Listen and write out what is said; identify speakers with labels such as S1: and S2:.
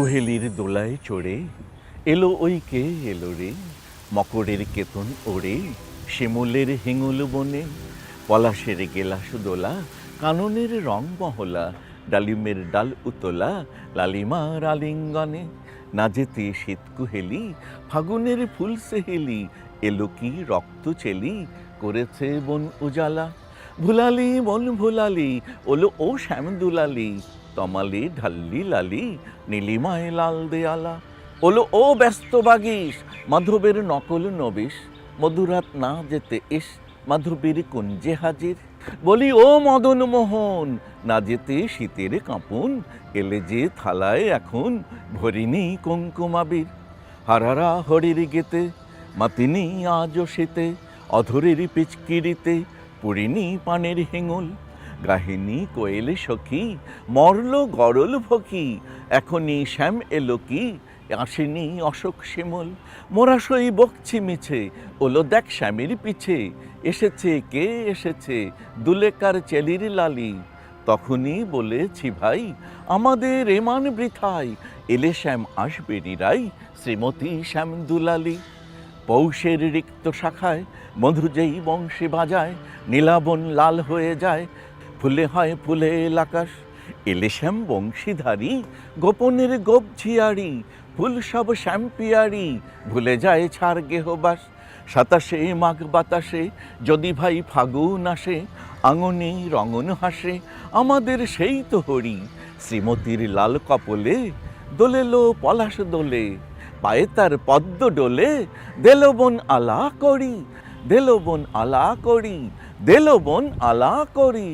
S1: কুহেলির দোলায় চড়ে, এলো ওই কে এলো রে? মকরের কেতন ওড়ে, শিমুলের হিঙুল বনে, পলাশের গেলাস দোলা, কাননের রং মহলা, ডালিমের ডাল উতলা, লালিমার আলিঙ্গনে। না যেতে শীত কুহেলি, ফাগুনের ফুল সেহেলি, এলো কি রক্ত চেলি, করেছে বন উজালা। ভুলালি, মন ভুলালি, ওলো ও শ্যাম দুলালি, তমালি ঢাল্লি লালি, নীলিমায় লাল দেয়ালা, ওলো ও ব্যস্ত বাগিস, মাধবের নকল নবিশ মধুরাত না যেতে ইস, মাধবীর কুঞ্জে হাজির, বলি ও মদন মোহন, না যেতে শীতের কাঁপুন, এলে যে থালায় এখন ভরিনি কুঙ্কুমাবির হারারা হরির গেতে, মাতিনি আজ শীতে, অধরের পিচকিরিতে পুরিনি পানের হেঙুল, গাহিনী, কোয়েল সখী, মরল গরল ভকি এখনই শ্যাম এলো কি, আসেনি অশোক শিমল মোরা সই বকছি মিছে, ওলো দেখ শ্যামের পিছে, এসেছে কে এসেছে, দুলেকার চেলির লালি তখনই বলেছি ভাই, আমাদের এমান বৃথায় এলে শ্যাম আসবে নিরাই, শ্রীমতী শ্যাম দুলালি। পৌষের রিক্ত শাখায় মধু যেই বংশী বাজায়, নীলাবন লাল হয়ে যায়, ফুলে হয় ফুলে আকাশ। এলে শ্যাম বংশীধারী, গোপনের গোপ ঝিয়ারি, ফুল সব শ্যাম্পিয়ারি ভুলে যায় ছাড় গেহবাস সাতাশে মাঘ বাতাসে যদি ভাই ফাগুন আসে, আঙনে রঙন হাসে, আমাদের সেই তো হরি। শ্রীমতীর লাল কপলে দোলেলো পলাশ দোলে পায়ে তার পদ্ম ডোলে, দেলো বোন আলা করি, দেলো বোন আলা করি, দেলো বোন আলা করি।